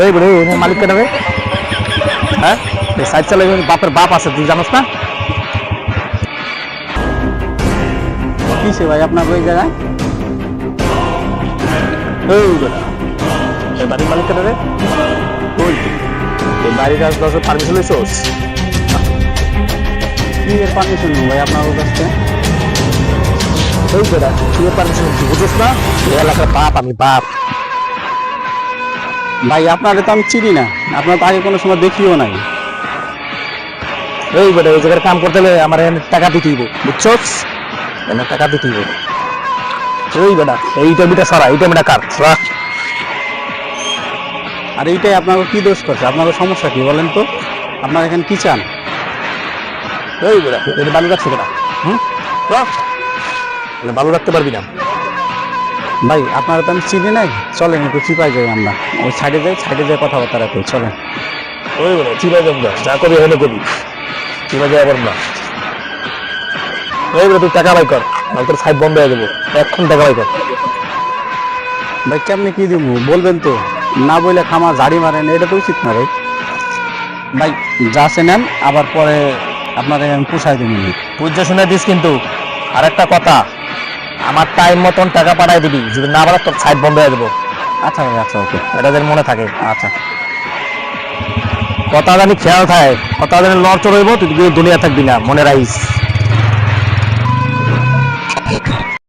এই বলে মালিক রে হ্যাঁ? সাইড চালাবে বাপের বাপ আছে, তুই জানোস না? কিসে ভাই আপনার ওই জায়গায়? এই বাড়ির মালিক রে ওই। এই বাড়ির দশ পারমিশন লইছস? কি এর পারমিশন ভাই আপনার কাছে এই বেটা তুই পারমিশন এই ভাই আপনারে তো আমি চিনি না। আপনার তো আগে কোনো সময় দেখিও নাই। এই বেটা এই জায়গায় কাম করতে আমার টাকা দিতে হইব, বুঝছস? এনে টাকা দিতে হইব। এই বেটা এইটা বিটা সরা এইটা বিটা কার? আর এইটাই আপনাকে কি দোষ করছে? আপনার সমস্যা কি বলেন তো? আপনার এখানে কি চান? এই বেটা এটা বালু হুম। মানে বালু রাখতে পারবি না। ভাই আপনারা তো আমি চিনি নাই। চলেন একটু চিপাই যাই আমরা। ওই সাইডে যাই সাইডে যাই কথাবার্তা রাখি চলেন। ওই বেটা চিবা যাব না যা করবি হলে করবি চিবা যাওয়া পারব না ওই বেটা তুই টাকা বাই কর তোর সাইড বন্ধ হয়ে যাব। এখন টাকা বাই কর। ভাই কেমনি কি দিব বলবেন তো। না বলে খামা ঝাড়ি মারেন এটা তো উচিত না ভাই ভাই যা নেন আবার পরে আপনার আমি পোষাই দেবেন বুঝতে শুনে দিস কিন্তু। আর একটা কথা আমার টাইম মতন টাকা পাঠাই দিবি। যদি না পারা তোর সাইড বন্ধ হয়ে দেবো আচ্ছা আচ্ছা ওকে এটা যেন মনে থাকে। আচ্ছা। কথা জানি খেয়াল থাকে। কথা জানি লড়চড় হইব তুই দুনিয়া থাকবি না। মনে রাখিস।